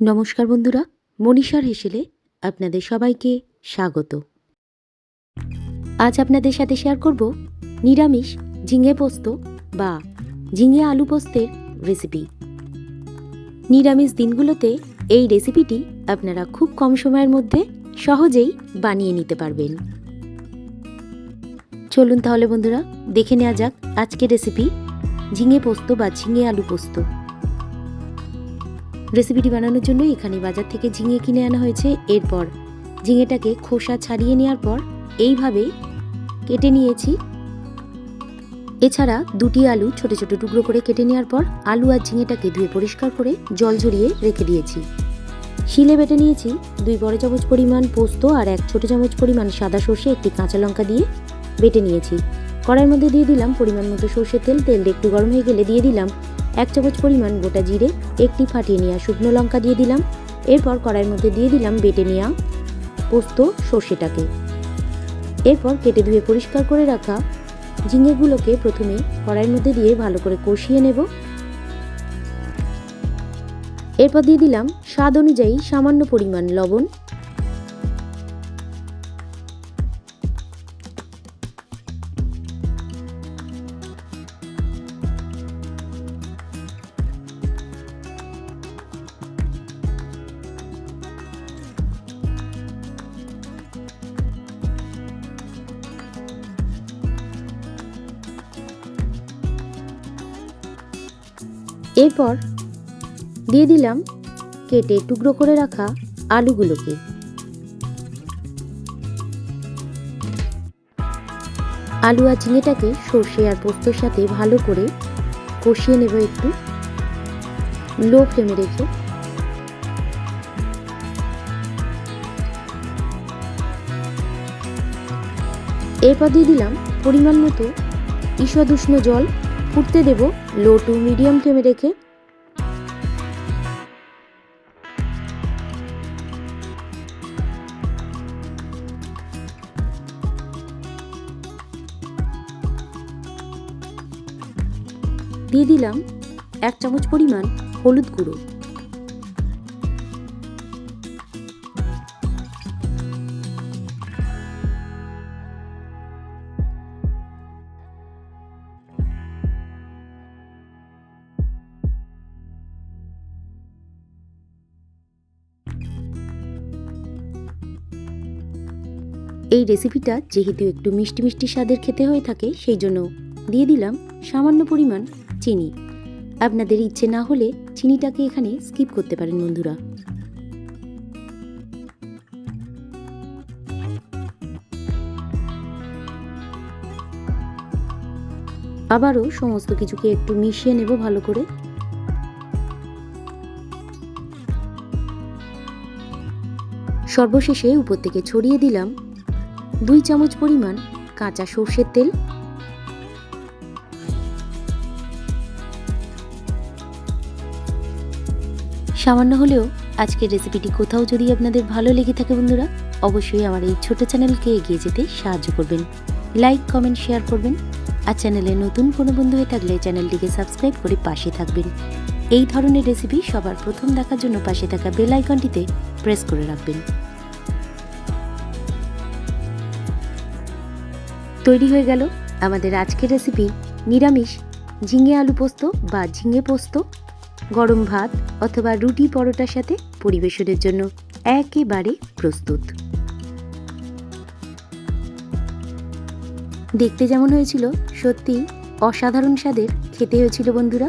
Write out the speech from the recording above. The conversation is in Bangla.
নমস্কার বন্ধুরা, মনীষার হেসেলে আপনাদের সবাইকে স্বাগত। আজ আপনাদের সাথে শেয়ার করব নিরামিষ ঝিঙে পোস্ত বা ঝিঙে আলু পোস্তের রেসিপি নিরামিষ দিনগুলোতে এই রেসিপিটি আপনারা খুব কম সময়ের মধ্যে সহজেই বানিয়ে নিতে পারবেন। চলুন তাহলে বন্ধুরা, দেখে নেওয়া যাক আজকের রেসিপি ঝিঙে পোস্ত বা ঝিঙে আলু পোস্ত। রেসিপিটি বানানোর জন্য এখানে বাজার থেকে ঝিঙে কিনে আনা হয়েছে। এরপর ঝিঙেটাকে খোসা ছাড়িয়ে নেওয়ার পর এইভাবে কেটে নিয়েছি। এছাড়া দুটি আলু ছোট ছোট টুকরো করে কেটে নেওয়ার পর আলু আর ঝিঙেটাকে ধুয়ে পরিষ্কার করে জল ঝরিয়ে রেখে দিয়েছি। শিলে বেটে নিয়েছি দুই বড় চামচ পরিমাণ পোস্ত আর এক ছোট চামচ পরিমাণ সাদা সর্ষে, একটি কাঁচা লঙ্কা দিয়ে বেটে নিয়েছি। কড়াইয়ের মধ্যে দিয়ে দিলাম পরিমাণ মতো সর্ষের তেল। তেলটা একটু গরম হয়ে গেলে দিয়ে দিলাম এক চামচ পরিমাণ গোটা জিরে, একটি ফাটিয়ে নেওয়া শুকনো লঙ্কা দিয়ে দিলাম। এরপর কড়াইয়ের মধ্যে দিয়ে দিলাম বেটে নেওয়া পোস্ত সর্ষেটাকে। এরপর কেটে ধুয়ে পরিষ্কার করে রাখা ঝিঙেগুলোকে প্রথমে কড়াইয়ের মধ্যে দিয়ে ভালো করে কষিয়ে নেব। এরপর দিয়ে দিলাম স্বাদ অনুযায়ী সামান্য পরিমাণ লবণ। এরপর দিয়ে দিলাম কেটে টুকরো করে রাখা আলুগুলোকে। আলু আর ঝিঙেটাকে সর্ষে আর পোস্তর সাথে ভালো করে কষিয়ে নেব একটু। লো ফ্লেমে রেখে। এরপর দিয়ে দিলাম পরিমাণ মতো ঈষদ উষ্ণ জল ফুটতে দেব লো টু মিডিয়াম ফ্লেমে রেখে। দিয়ে দিলাম এক চামচ পরিমাণ হলুদ গুঁড়ো। এই রেসিপিটা যেহেতু একটু মিষ্টি মিষ্টি স্বাদের খেতে হয়ে থাকে, সেই জন্য দিয়ে দিলাম সামান্য পরিমাণ চিনি। আপনাদের ইচ্ছে না হলে চিনিটাকে এখানে স্কিপ করতে পারেন বন্ধুরা। আবারও সমস্ত কিছুকে একটু মিশিয়ে নেব ভালো করে। সর্বশেষে উপর থেকে ছড়িয়ে দিলাম দুই চামচ পরিমাণ কাঁচা সর্ষের তেল। সামান্য হলেও আজকের রেসিপিটি কোথাও যদি আপনাদের ভালো লেগে থাকে বন্ধুরা, অবশ্যই আমার এই ছোট চ্যানেলকে এগিয়ে যেতে সাহায্য করবেন। লাইক, কমেন্ট, শেয়ার করবেন আর চ্যানেলে নতুন কোনো বন্ধু হয়ে থাকলে চ্যানেলটিকে সাবস্ক্রাইব করে পাশে থাকবেন। এই ধরনের রেসিপি সবার প্রথম দেখার জন্য পাশে থাকা বেল আইকনটিতে প্রেস করে রাখবেন। তৈরি হয়ে গেল আমাদের আজকের রেসিপি নিরামিষ ঝিঙে আলু পোস্ত বা ঝিঙে পোস্ত, গরম ভাত অথবা রুটি পরোটার সাথে পরিবেশনের জন্য একেবারে প্রস্তুত। দেখতে যেমন হয়েছিল সত্যি অসাধারণ স্বাদের খেতে হয়েছিল বন্ধুরা।